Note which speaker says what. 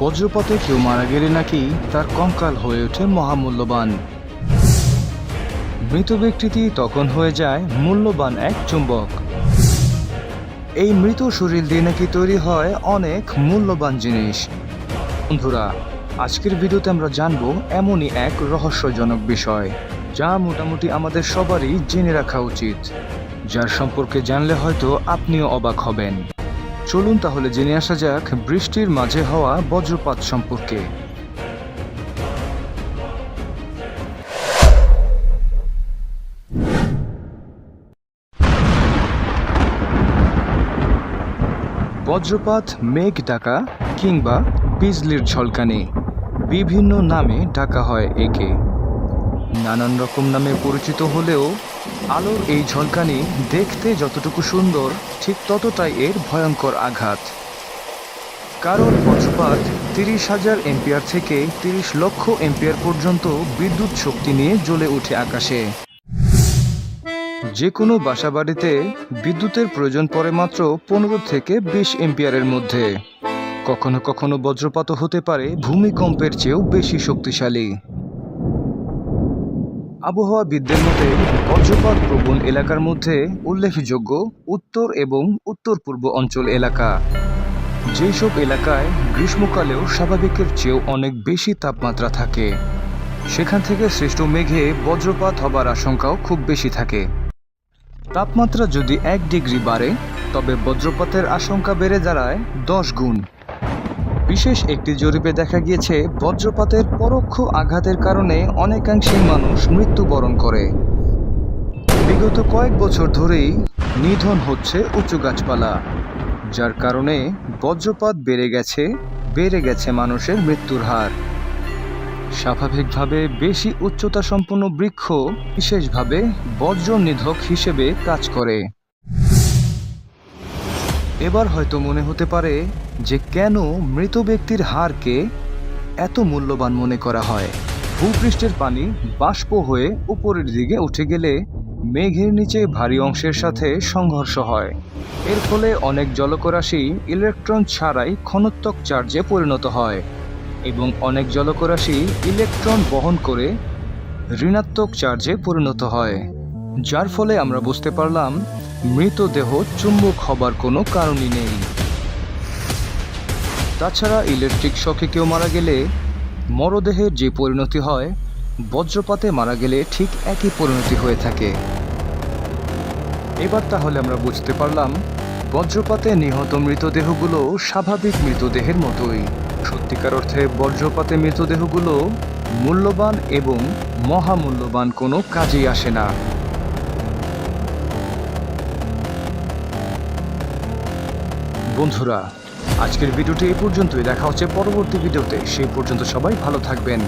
Speaker 1: বজ্রপাতে কেউ মারা গেলে নাকি তার কঙ্কাল হয়ে ওঠে মহামূল্যবান। মৃত ব্যক্তিটি তখন হয়ে যায় মূল্যবান এক চুম্বক। এই মৃত শরীর দিয়ে নাকি তৈরি হয় অনেক মূল্যবান জিনিস। বন্ধুরা, আজকের ভিডিওতে আমরা জানব এমনই এক রহস্যজনক বিষয়, যা মোটামুটি আমাদের সবারই জেনে রাখা উচিত, যার সম্পর্কে জানলে হয়তো আপনিও অবাক হবেন। চলুন তাহলে জেনে আসা যাক বৃষ্টির মাঝে হওয়া বজ্রপাত সম্পর্কে। বজ্রপাত, মেঘ ডাকা কিংবা বিজলির ঝলকানি। বিভিন্ন নামে ডাকা হয় একে। নানান রকম নামে পরিচিত হলেও আলোর এই ঝলকানি দেখতে যতটুকু সুন্দর, ঠিক ততটাই এর ভয়ঙ্কর আঘাত। কারণ বজ্রপাত তিরিশ হাজার এম্পিয়ার থেকে তিরিশ লক্ষ এম্পিয়ার পর্যন্ত বিদ্যুৎ শক্তি নিয়ে জ্বলে ওঠে আকাশে। যে কোনো বাসাবাড়িতে বিদ্যুতের প্রয়োজন পড়ে মাত্র পনেরো থেকে বিশ এম্পিয়ারের মধ্যে। কখনো কখনো বজ্রপাত হতে পারে, ভূমিকম্পের চেয়েও বেশি শক্তিশালী। আবহাওয়াবিদদের মতে, বজ্রপাত প্রবণ এলাকার মধ্যে উল্লেখযোগ্য উত্তর এবং উত্তর পূর্ব অঞ্চল এলাকা। যেসব এলাকায় গ্রীষ্মকালেও স্বাভাবিকের চেয়েও অনেক বেশি তাপমাত্রা থাকে। সেখান থেকে সৃষ্ট মেঘে বজ্রপাত হবার আশঙ্কাও খুব বেশি থাকে। তাপমাত্রা যদি এক ডিগ্রি বাড়ে, তবে বজ্রপাতের আশঙ্কা বেড়ে দাঁড়ায় দশ গুণ। বিশেষ একটি জরিপে দেখা গিয়েছে, বজ্রপাতের পরোক্ষ আঘাতের কারণে অনেকাংশেই মানুষ মৃত্যুবরণ করে। বিগত কয়েক বছর ধরেই নিধন হচ্ছে উঁচু গাছপালা। যার কারণে বজ্রপাত বেড়ে গেছে বেড়ে গেছে মানুষের মৃত্যুর হার। স্বাভাবিকভাবে বেশি উচ্চতা সম্পন্ন বৃক্ষ বিশেষভাবে বজ্র নিধক হিসেবে কাজ করে। এবার হয়তো মনে হতে পারে যে কেন মৃত ব্যক্তির হারকে এত মূল্যবান মনে করা হয়। ভূপৃষ্ঠের পানি বাষ্প হয়ে উপরের দিকে উঠে গেলে মেঘের নিচে ভারী অংশের সাথে সংঘর্ষ হয়। এর ফলে অনেক জলকরাশি ইলেকট্রন ছাড়াই ক্ষণত্বক চার্জে পরিণত হয় এবং অনেক জলকরাশি ইলেকট্রন বহন করে ঋণাত্মক চার্জে পরিণত হয়। যার ফলে আমরা বুঝতে পারলাম, মৃতদেহ চুম্বক হবার কোনো কারণই নেই। তাছাড়া ইলেকট্রিক শখে কেউ মারা গেলে মরদেহের যে পরিণতি হয়, বজ্রপাতে মারা গেলে ঠিক একই পরিণতি হয়ে থাকে। এবার তাহলে আমরা বুঝতে পারলাম, বজ্রপাতে নিহত মৃতদেহগুলো স্বাভাবিক মৃতদেহের মতোই। সত্যিকার অর্থে বজ্রপাতে মৃতদেহগুলো মূল্যবান এবং মহামূল্যবান কোনো কাজেই আসে না। বন্ধুরা আজকের ভিডিওটি এই পর্যন্তই। দেখা হচ্ছে পরবর্তী ভিডিওতে। সেই পর্যন্ত সবাই ভালো থাকবেন।